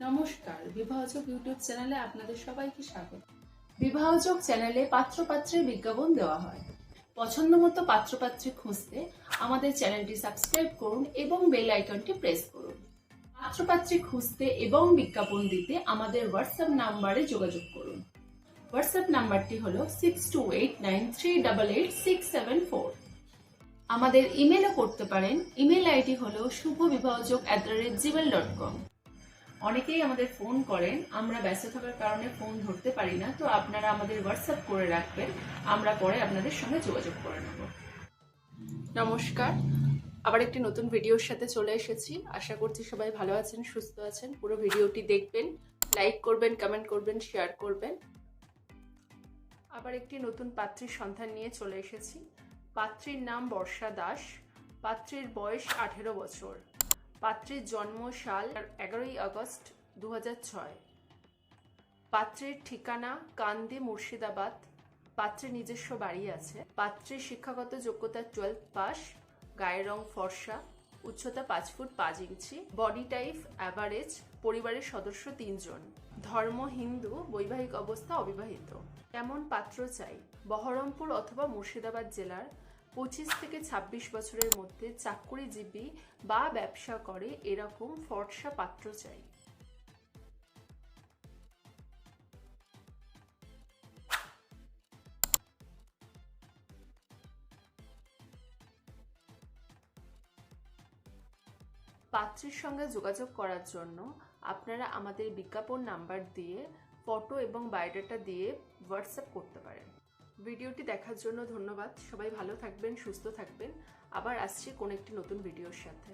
নমস্কার, বিবাহযোগ ইউটিউব চ্যানেলে আপনাদের সবাইকে স্বাগত। বিবাহযোগ চ্যানেলে পাত্রপাত্রের বিজ্ঞাপন দেওয়া হয়। পছন্দ মতো পাত্রপাত্রী খুঁজতে আমাদের চ্যানেলটি সাবস্ক্রাইব করুন এবং বেল আইকনটি প্রেস করুন। পাত্রপাত্রী খুঁজতে এবং বিজ্ঞাপন দিতে আমাদের হোয়াটসঅ্যাপ নাম্বারে যোগাযোগ করুন। হোয়াটসঅ্যাপ নাম্বারটি হলো six two eight nine three double eight six seven four আমাদের ইমেলও করতে পারেন। ইমেল আইডি হলো Shubho Bibahojog at the rate Gmail dot com অনেকেই আমাদের ফোন করেন, আমরা ব্যস্ত থাকার কারণে ফোন ধরতে পারি না, তো আপনারা আমাদের হোয়াটসঅ্যাপ করে রাখবেন, আমরা পরে আপনাদের সঙ্গে যোগাযোগ করে নেব। নমস্কার, আবার একটি নতুন ভিডিওর সাথে চলে এসেছি। আশা করছি সবাই ভালো আছেন, সুস্থ আছেন। পুরো ভিডিওটি দেখবেন লাইক করবেন কমেন্ট করবেন শেয়ার করবেন। আবার একটি নতুন পাত্রীর সন্ধান নিয়ে চলে এসেছি। পাত্রীর নাম বর্ষা দাস, পাত্রীর বয়স আঠেরো বছর। পাত্রীর জন্ম সাল এগারোই আগস্ট দু পাত্রের ঠিকানা কান্দি মুর্শিদাবাদ। পাত্রের নিজস্ব বাড়ি আছে। পাত্রের শিক্ষাগত যোগ্যতা টুয়েলভ পাস। গায়ের রং ফর্সা। উচ্চতা পাঁচ ফুট পাঁচ ইঞ্চি। Body type average. পরিবারের সদস্য তিনজন। ধর্ম হিন্দু। বৈবাহিক অবস্থা অবিবাহিত। কেমন পাত্র চাই। বহরমপুর অথবা মুর্শিদাবাদ জেলার পঁচিশ থেকে ২৬ বছরের মধ্যে চাকুরিজীবী বা ব্যবসা করে এরকম ফর্সা পাত্র চাই। পাত্রের সঙ্গে যোগাযোগ করার জন্য আপনারা আমাদের বিজ্ঞাপন নাম্বার দিয়ে, ফটো এবং বায়োডাটা দিয়ে হোয়াটসঅ্যাপ করতে পারেন। ভিডিওটি দেখার জন্য ধন্যবাদ। সবাই ভালো থাকবেন, সুস্থ থাকবেন। আবার আসছি কোন একটি নতুন ভিডিওর সাথে।